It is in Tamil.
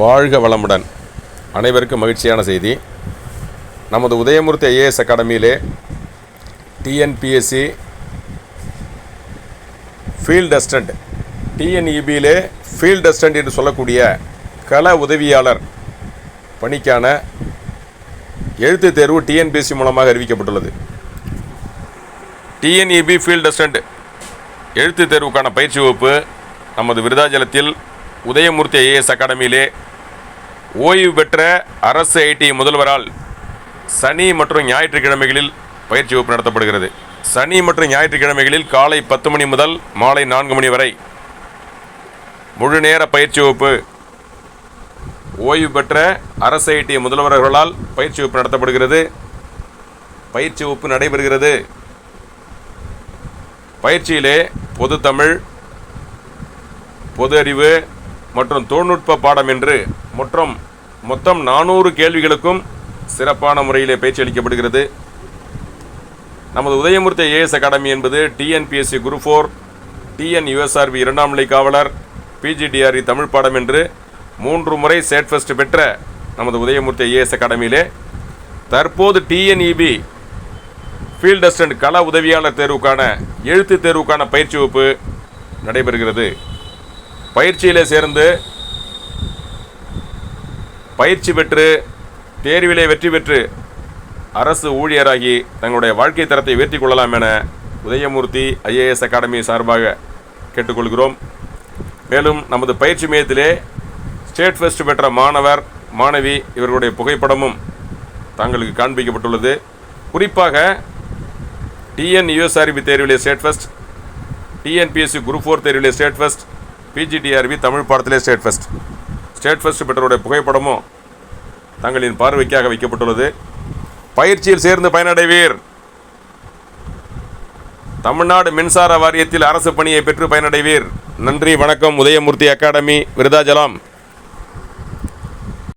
வாழ்க வளமுடன். அனைவருக்கும் மகிழ்ச்சியான செய்தி. நமது உதயமூர்த்தி ஐஏஎஸ் அகாடமியிலே டிஎன்பிஎஸ்சி ஃபீல்ட் அஸ்டண்ட் டிஎன்இபியிலே ஃபீல்ட் அஸ்டண்ட் என்று சொல்லக்கூடிய கள உதவியாளர் பணிக்கான எழுத்து தேர்வு டிஎன்பிஎஸ்சி மூலமாக அறிவிக்கப்பட்டுள்ளது. டிஎன்இபி ஃபீல்ட் அஸ்டண்ட் எழுத்து தேர்வுக்கான பயிற்சி வகுப்பு நமது விருதாச்சலத்தில் உதயமூர்த்தி ஐஏஎஸ் அகாடமியிலே ஓய்வு பெற்ற அரசு ஐடி முதல்வரால் சனி மற்றும் ஞாயிற்றுக்கிழமைகளில் பயிற்சி வகுப்பு நடத்தப்படுகிறது. சனி மற்றும் ஞாயிற்றுக்கிழமைகளில் காலை பத்து மணி முதல் மாலை நான்கு மணி வரை முழு நேர பயிற்சி வகுப்பு ஓய்வு பெற்ற அரசு ஐடி முதல்வர்களால் பயிற்சி வகுப்பு நடத்தப்படுகிறது. பயிற்சி வகுப்பு நடைபெறுகிறது. பயிற்சியிலே பொது தமிழ் பொது அறிவு மற்றும் தொழில்நுட்ப பாடம் என்று மொத்தம் மொத்தம் நானூறு கேள்விகளுக்கும் சிறப்பான முறையிலே பயிற்சி அளிக்கப்படுகிறது நமது உதயமூர்த்தி ஏஎஸ் அகாடமி என்பது TNPSC group four TN USRB இரண்டாம் நிலை காவலர் பிஜிடிஆர்இ தமிழ் பாடம் என்று மூன்று முறை சேட் ஃபஸ்ட் பெற்ற நமது உதயமூர்த்தி ஏஎஸ் அகாடமியிலே தற்போது டிஎன்இபி ஃபீல்ட் அசிஸ்டன்ட் கள உதவியாளர் தேர்வுக்கான எழுத்து தேர்வுக்கான பயிற்சி வகுப்பு நடைபெறுகிறது. பயிற்சியிலே சேர்ந்து பயிற்சி பெற்று தேர்விலே வெற்றி பெற்று அரசு ஊழியராகி தங்களுடைய வாழ்க்கை தரத்தை உயர்த்தி கொள்ளலாம் என உதயமூர்த்தி ஐஏஎஸ் அகாடமி சார்பாக கேட்டுக்கொள்கிறோம். மேலும் நமது பயிற்சி மையத்திலே ஸ்டேட் ஃபெஸ்ட் பெற்ற மாணவர் மாணவி இவர்களுடைய புகைப்படமும் தங்களுக்கு காண்பிக்கப்பட்டுள்ளது. குறிப்பாக TN USRB தேர்விலே state first TNPSC group four தேர்விலே state first PGTRB Tamil பாடத்திலே ஸ்டேட் ஃபஸ்ட் ஸ்டேட் ஃபஸ்ட் பெற்றோருடைய புகைப்படமும் தங்களின் பார்வைக்காக வைக்கப்பட்டுள்ளது. பயிற்சியில் சேர்ந்து பயனடைவீர். தமிழ்நாடு மின்சார வாரியத்தில் அரசு பணியை பெற்று பயனடைவீர். நன்றி வணக்கம். உதயமூர்த்தி அகாடமி விருதாஜலம்